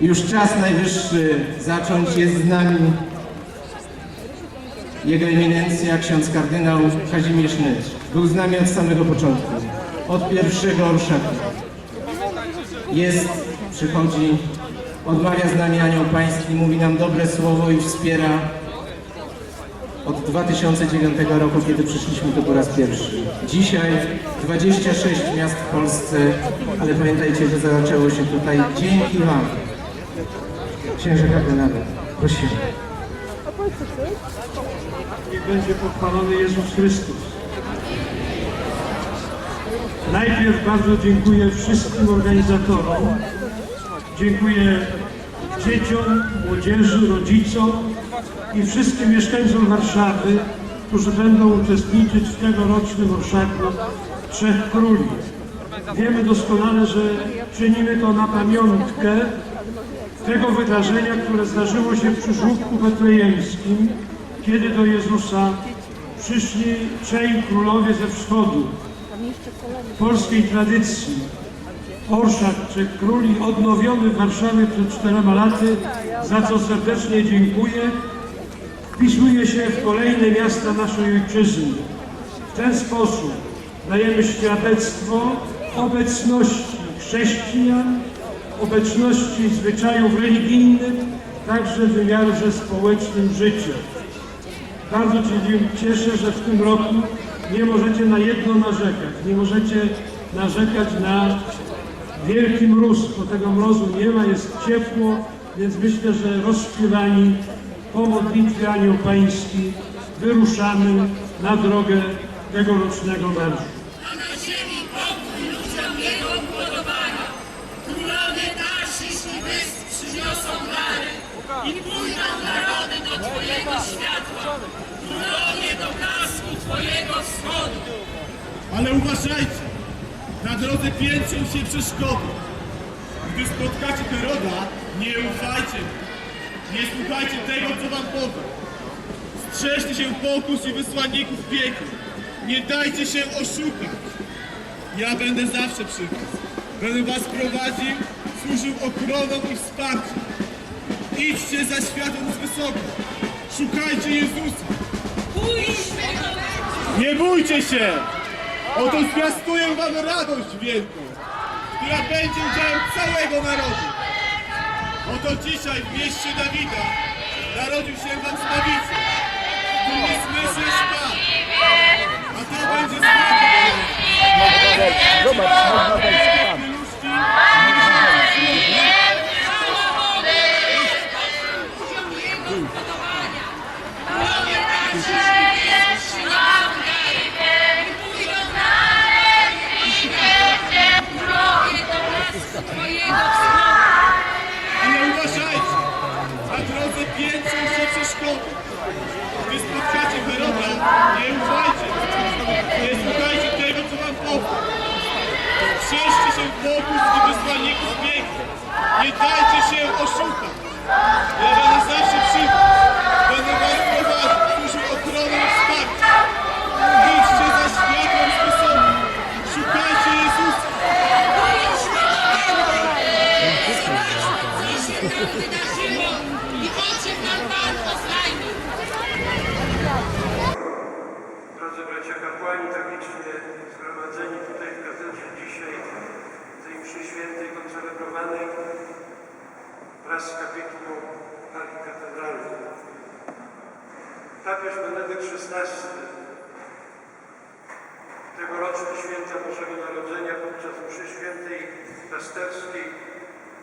Już czas najwyższy zacząć jest z nami jego eminencja ksiądz kardynał Kazimierz Nyć. Był z nami od samego początku, od pierwszego orszaku. Jest, przychodzi, odmawia z nami anioł pański, mówi nam dobre słowo i wspiera od 2009 roku, kiedy przyszliśmy tu po raz pierwszy. Dzisiaj 26 miast w Polsce, ale pamiętajcie, że zaczęło się tutaj dzięki Wam. Księże kardynale, prosimy. Niech będzie pochwalony Jezus Chrystus. Najpierw bardzo dziękuję wszystkim organizatorom. Dziękuję dzieciom, młodzieży, rodzicom i wszystkim mieszkańcom Warszawy, którzy będą uczestniczyć w tegorocznym orszaku Trzech Króli. Wiemy doskonale, że czynimy to na pamiątkę tego wydarzenia, które zdarzyło się przy żłobku betlejemskim, kiedy do Jezusa przyszli trzej królowie ze wschodu. Polskiej tradycji orszak trzech króli odnowiony w Warszawie przed czterema laty, za co serdecznie dziękuję, wpisuje się w kolejne miasta naszej ojczyzny. W ten sposób dajemy świadectwo obecności chrześcijan, obecności zwyczajów religijnych, także w wymiarze społecznym życia. Bardzo się cieszę, że w tym roku nie możecie na jedno narzekać. Nie możecie narzekać na wielki mróz, bo tego mrozu nie ma, jest ciepło, więc myślę, że rozśpiewani po modlitwie Anioł Pański wyruszamy na drogę tegorocznego marszu. Ale uważajcie, na drodze piętrzą się przeszkody. Gdy spotkacie Heroda, nie ufajcie. Nie słuchajcie tego, co wam powie. Strzeżcie się pokus i wysłanników piekieł. Nie dajcie się oszukać. Ja będę zawsze przy was. Będę was prowadził, służył ochroną i wsparciem. Idźcie za światłem z wysoko. Szukajcie Jezusa. Nie bójcie się! Oto zwiastuję wam radość wielką, która będzie udziałem całego narodu. Oto dzisiaj w mieście Dawida narodził się wam Zbawiciel, który nie Pan, a to będzie zbawienie. Zobacz, można wejść Królowie I wysłanników piekła. Nie dajcie się oszukać. Ja będę zawsze przy was. Będę was prowadził, służył ochroną i wsparciem. Idźcie za światłem sposobu. Szukajcie Jezusa. wydarzyło i o czym nam Pan oznajmił. Drodzy bracia kapłani, tak licznie zgromadzeni tutaj w katedrze dzisiaj, w tej mszy świętej koncelebrowanej wraz z kapitułą Arki Katedralnej. Papież Benedykt XVI tegoroczne święta Bożego Narodzenia podczas mszy świętej pasterskiej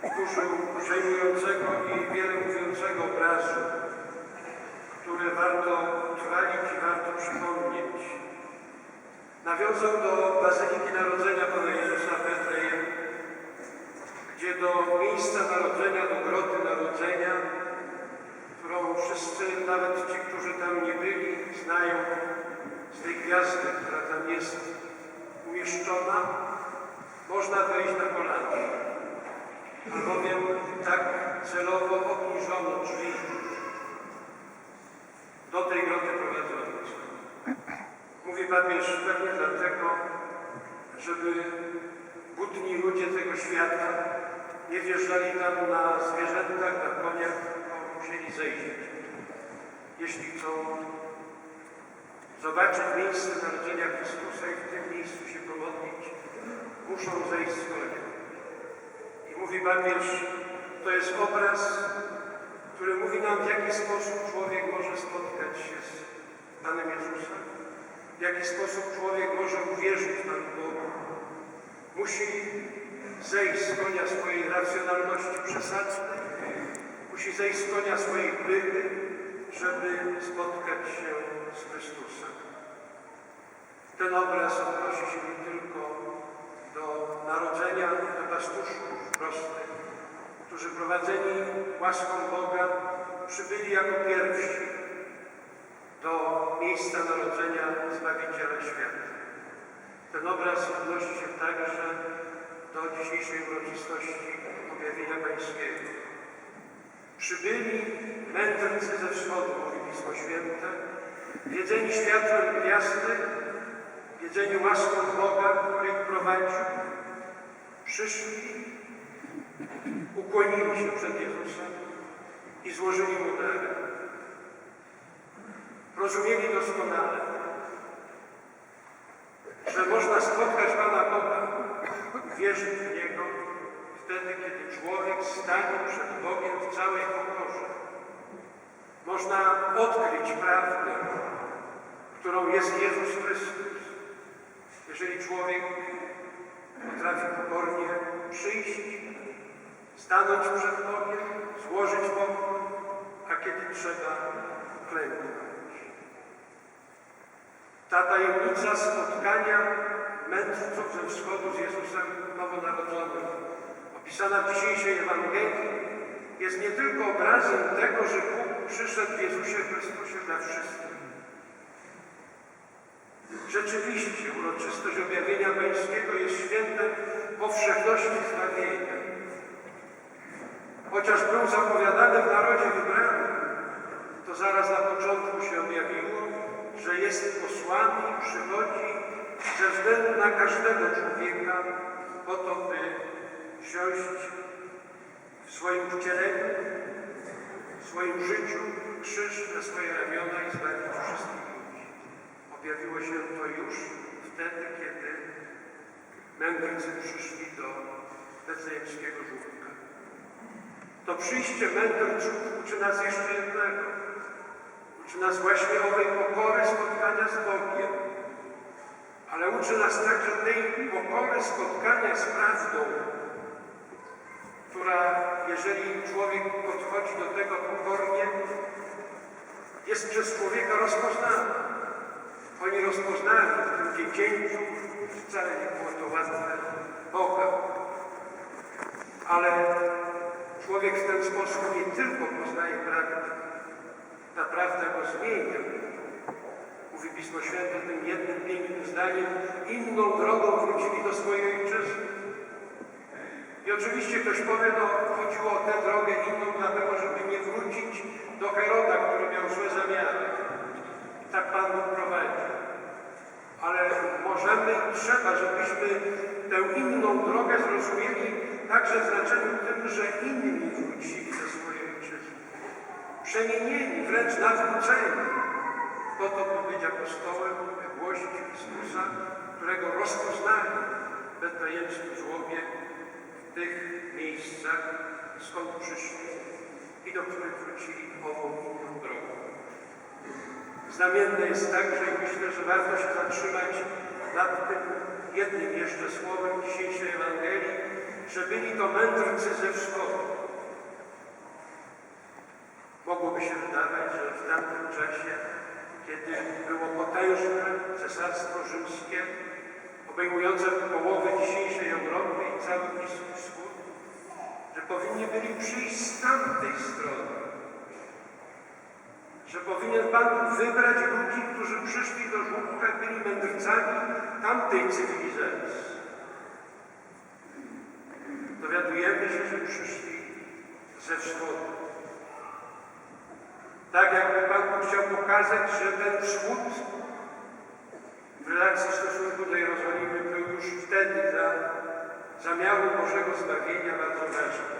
użył przejmującego i wiele mówiącego obrazu, które warto utrwalić i warto przypomnieć. Nawiązał do Bazyliki Narodzenia Pana Jezusa w gdzie do miejsca narodzenia, do groty narodzenia, którą wszyscy, nawet ci, którzy tam nie byli, znają z tej gwiazdy, która tam jest umieszczona, można wejść na kolana. Albowiem tak celowo obniżono drzwi do tej groty prowadzące. Mówi papież pewnie dlatego, żeby butni ludzie tego świata nie wjeżdżali tam na zwierzę żyrandach, na koniach, to musieli zejść. Jeśli chcą zobaczyć miejsce narodzenia Chrystusa i w tym miejscu się pomodlić, muszą zejść z konia. I mówi papież, to jest obraz, który mówi nam, w jaki sposób człowiek może spotkać się z Panem Jezusem, w jaki sposób człowiek może uwierzyć Panu Bogu. Musi zejść z konia swojej racjonalności przesadnej, musi zejść z konia swojej pychy, żeby spotkać się z Chrystusem. Ten obraz odnosi się nie tylko do narodzenia do pastuszów prostych, którzy prowadzeni łaską Boga przybyli jako pierwsi do miejsca narodzenia Zbawiciela świata. Ten obraz odnosi się także do dzisiejszej uroczystości objawienia Pańskiego. Przybyli mędrcy ze wschodu, mówi Pismo Święte, wiedzeni światłem gwiazdy, wiedzeni łaską Boga, który ich prowadził, przyszli, ukłonili się przed Jezusem i złożyli Mu darę. Rozumieli doskonale, że można spotkać Pana Boga, wierzyć w Niego wtedy, kiedy człowiek stanie przed Bogiem w całej pokorze. Można odkryć prawdę, którą jest Jezus Chrystus. Jeżeli człowiek potrafi pokornie przyjść, stanąć przed Bogiem, złożyć Bogu, a kiedy trzeba, klęknąć. Ta tajemnica spotkania mędrców ze wschodu z Jezusem Nowonarodzonym, opisana w dzisiejszej Ewangelii, jest nie tylko obrazem tego, że Bóg przyszedł w Jezusie Chrystusie dla wszystkich. Rzeczywiście uroczystość objawienia Pańskiego jest świętem powszechności zbawienia. Chociaż był zapowiadany w narodzie wybranym, to zaraz na początku się objawiło, że jest posłany przychodzi ze względu na każdego człowieka po to, by wziąć w swoim wcieleniu, w swoim życiu krzyż na swoje ramiona i zbawić wszystkich ludzi. Objawiło się to już wtedy, kiedy mędrcy przyszli do betlejemskiego żółtka. To przyjście mędrców uczy nas jeszcze jednego. Uczy nas właśnie owej pokory spotkania z Bogiem. Ale uczy nas także tej pokory spotkania z prawdą, która, jeżeli człowiek podchodzi do tego pokornie, jest przez człowieka rozpoznana. Oni rozpoznali w tym dziecięciu, wcale nie było to łatwe, Boga. Ale człowiek w ten sposób nie tylko poznaje prawdę, ta prawda go zmienia. Mówi Pismo Święte tym jednym pięknym zdaniem, inną drogą wrócili do swojej ojczyzny. I oczywiście ktoś powie, no chodziło o tę drogę inną dlatego, żeby nie wrócić do Heroda, który miał złe zamiary. I tak Pan Bóg prowadzi. Ale możemy i trzeba, żebyśmy tę inną drogę zrozumieli także znaczeniu tym, że inni wrócili do swojej ojczyzny. Przemienieni, wręcz nawróceni po to, by być apostołem, by głosić Chrystusa, którego rozpoznali w betlejemskim żłobie, w tych miejscach, skąd przyszli i do których wrócili ową drogą. Znamienne jest także i myślę, że warto się zatrzymać nad tym jednym jeszcze słowem dzisiejszej Ewangelii, że byli to mędrcy ze wschodu. Mogłoby się wydawać, że w tamtym czasie, kiedy było potężne cesarstwo rzymskie, obejmujące połowę dzisiejszej Europy i cały Bliski Wschód, że powinni byli przyjść z tamtej strony, że powinien Pan wybrać ludzi, którzy przyszli do żłóbka, byli mędrcami tamtej cywilizacji. Dowiadujemy się, że przyszli ze wschodu. Tak jakby Pan Bóg chciał pokazać, że ten wschód w relacji stosunku do Jerozolimy był już wtedy za zamiaru Bożego zbawienia bardzo ważny.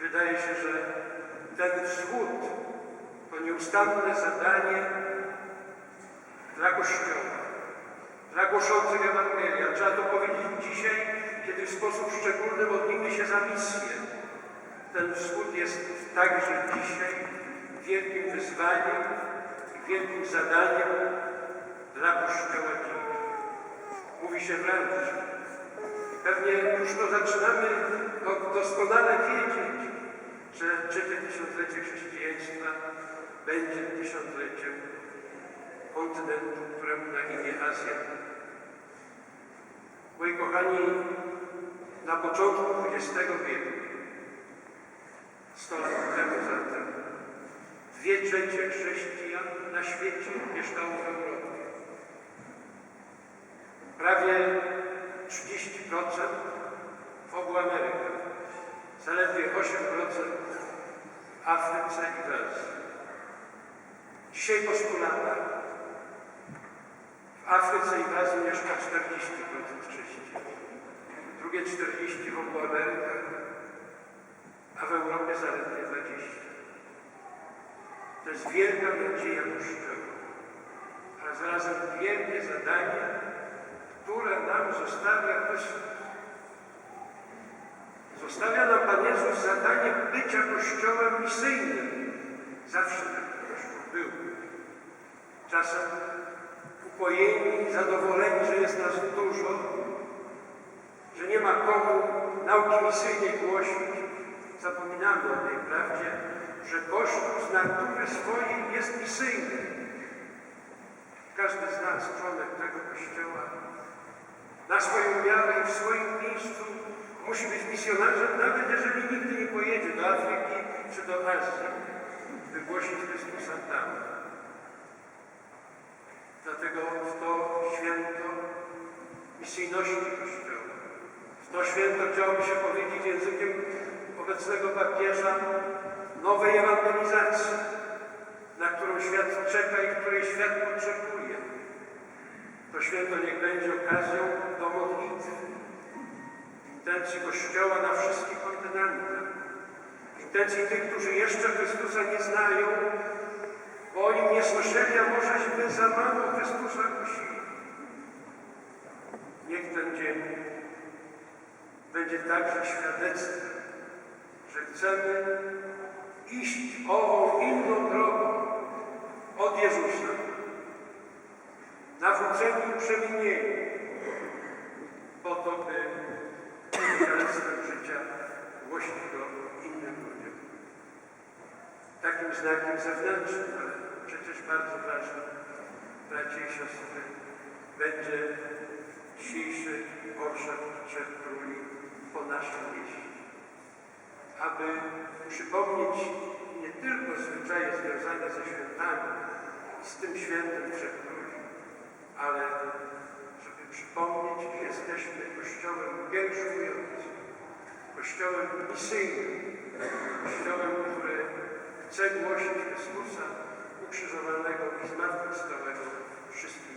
wydaje się, że ten wschód to nieustanne zadanie dla Kościoła, dla głoszących Ewangelia. Trzeba to powiedzieć dzisiaj, kiedy w sposób szczególny modlimy się za misję. Ten wschód jest także dzisiaj wielkim wyzwaniem i wielkim zadaniem dla Kościoła dziś. Mówi się wręcz, pewnie już to zaczynamy do- doskonale wiedzieć, że trzecie tysiąclecie chrześcijaństwa będzie tysiącleciem kontynentu, któremu na imię Azja. Moi kochani, na początku XX wieku, 100 lat temu zatem, dwie trzecie chrześcijan na świecie mieszkało w Europie. Prawie 30% w obu Amerykach, zaledwie 8% w Afryce i w Azji. Dzisiaj po 100 latach w Afryce i w Azji mieszka 40% chrześcijan, drugie 40% w obu Amerykach, a w Europie zaledwie 20%. To jest wielka nadzieja Kościoła, ale zarazem wielkie zadanie, które nam zostawia Chrystus. Zostawia nam Pan Jezus zadanie bycia Kościołem misyjnym. Zawsze taki Kościół był. Czasem upojeni, zadowoleni, że jest nas dużo, że nie ma komu nauki misyjnej głosić, zapominamy o tej prawdzie, że Kościół z natury swojej jest misyjny. Każdy z nas, członek tego Kościoła, na swoją miarę i w swoim miejscu musi być misjonarzem, nawet jeżeli nigdy nie pojedzie do Afryki czy do Azji, by głosić Chrystusa tam. Dlatego w to święto misyjności Kościoła, to święto chciałoby się powiedzieć językiem obecnego papieża nowej ewangelizacji, na którą świat czeka i której świat potrzebuje. To święto niech będzie okazją do modlitwy, intencji Kościoła na wszystkich kontynentach, intencji tych, którzy jeszcze Chrystusa nie znają, bo o Nim nie słyszeli, a możeśmy za mało Chrystusa głosili. Niech ten dzień będzie także świadectwem, że chcemy iść ową inną drogą od Jezusa, nawróceni i przemienieni, po to, by świadectwem życia głosić go innym ludziom. Takim znakiem zewnętrznym, ale przecież bardzo ważnym, bracia i siostry, będzie dzisiejszy orszak Trzech Króli po naszym mieście. Aby przypomnieć nie tylko zwyczaje związane ze świętami, z tym świętem Króli, ale żeby przypomnieć, że jesteśmy Kościołem pielgrzymującym, Kościołem misyjnym, Kościołem, który chce głosić Chrystusa ukrzyżowanego i zmartwychwstałego wszystkim.